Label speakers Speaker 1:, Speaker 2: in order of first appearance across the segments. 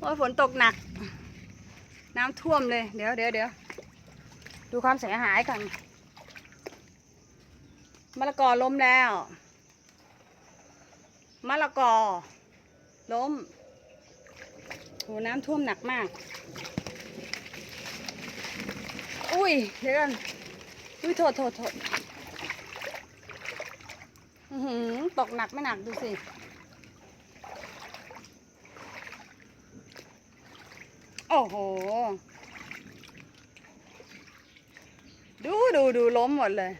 Speaker 1: โอ้ยฝนตกหนัก น้ำท่วมเลย เดี๋ยวเดี๋ยวเดี๋ยวดูความเสียหายกันมะละกอล้มแล้วมะละกอ ล้มโหน้ำท่วมหนักมาก อุ้ยเดี๋ยวกันอุ้ยโทษโทษโทษอื้อหือตกหนักไม่หนักดูสิ โอ้โห ดูดูดูล้มหมดเลย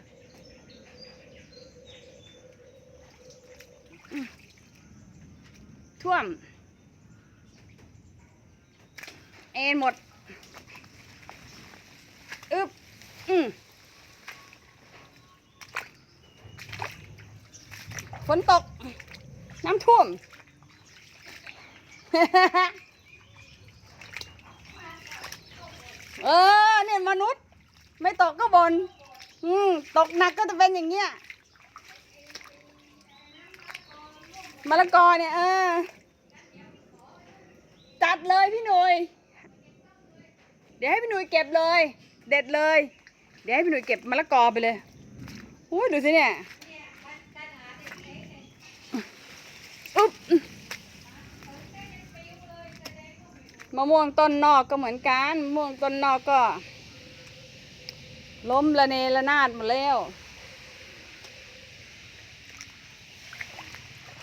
Speaker 1: ท่วม เอ็นหมด อึบอืมฝนตก น้ำท่วม เออเนี่ยมนุษย์ ไม่ตกก็บนอืมตกหนักก็จะเป็นอย่างเงี้ยมะละกอเนี่ยเออจัดเลยพี่หนุ่ยเดี๋ยวให้พี่หนุ่ยเก็บเลย เด็ดเลย เดี๋ยวให้พี่หนุ่ยเก็บมะละกอไปเลยอุ้ยดูสิเนี่ยอุ๊บ มะม่วงต้นนอกก็เหมือนกันมะม่วงต้นนอกก็ ล้มระเนระนาดหมดแล้ว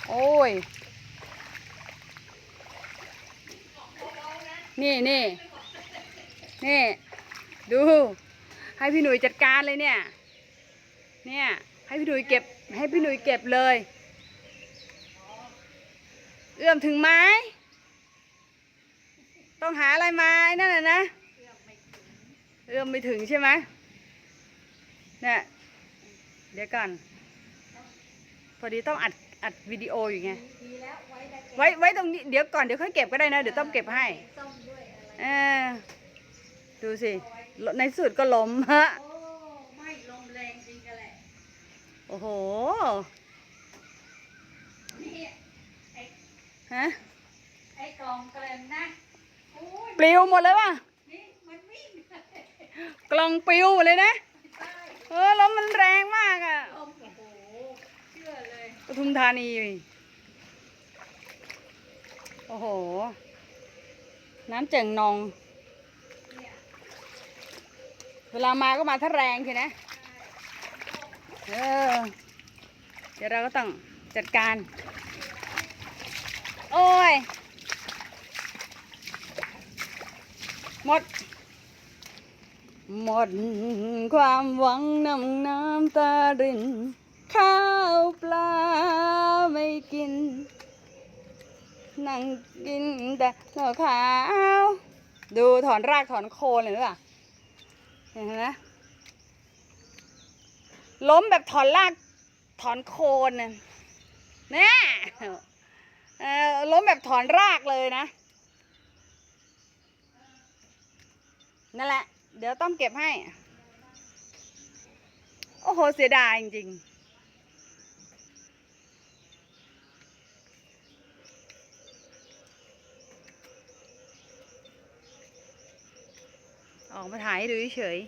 Speaker 1: โอ้ย นี่นี่นี่ ดู ให้พี่หนุ่ยจัดการเลยเนี่ย เนี่ย ให้พี่หนุ่ยเก็บ ให้พี่หนุ่ยเก็บเลย เอื้อมถึงไหม ต้องหาอะไรมาไอ้นั่นน่ะนะเอื้อมไม่ถึงใช่ไหมเนี่ยเดี๋ยวก่อน พอดีต้องอัดอัดวิดีโออยู่ไงไว้ไว้ตรงนี้เดี๋ยวก่อนเดี๋ยวค่อยเก็บก็ได้นะเดี๋ยวต้องเก็บให้เออดูสิในสุดก็ล้มฮะ
Speaker 2: โอ้ไม่ลมแรงจริงกันแหละ
Speaker 1: โอ้โห
Speaker 2: นี่ไอ้
Speaker 1: ฮะ
Speaker 2: ไอ้กล่องเกลมนะโอ้ย
Speaker 1: ปลิวหมดเลยว่ะกล่องปลิวหมดเลยนะ เออลมมันแรงมากอะ
Speaker 2: โอ้โหเชื่อเลย
Speaker 1: ปทุมธานี โอ้โห น้ำเจิ่งนอง
Speaker 2: เนี่ย
Speaker 1: เวลามาก็มาถ้าแรงทีนะ เออ เดี๋ยวเราก็ต้องจัดการ โอ้ย หมด หมดความหวังน้ำน้ำตาริน ข้าวปลาไม่กิน นั่งกินแต่ข้าวขาว ดูถอนรากถอนโคนเลยหรือเปล่าเห็นไหมล้มแบบถอนรากถอนโคนเนี่ยเออล้มแบบถอนรากเลยนะ นั่นแหละ เดี๋ยวต้องเก็บให้ โอ้โห เสียดายจริงๆออกมาถ่ายให้ดูเฉยๆ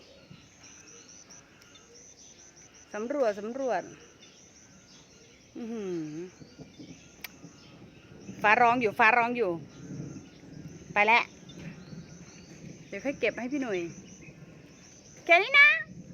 Speaker 1: สำรวจ สำรวจอือหือฟ้าร้องอยู่ ฟ้าร้องอยู่ ไปแล้ว ดี๋ยวค่อยเก็บให้พี่หนุ่ยแค่นี้นะ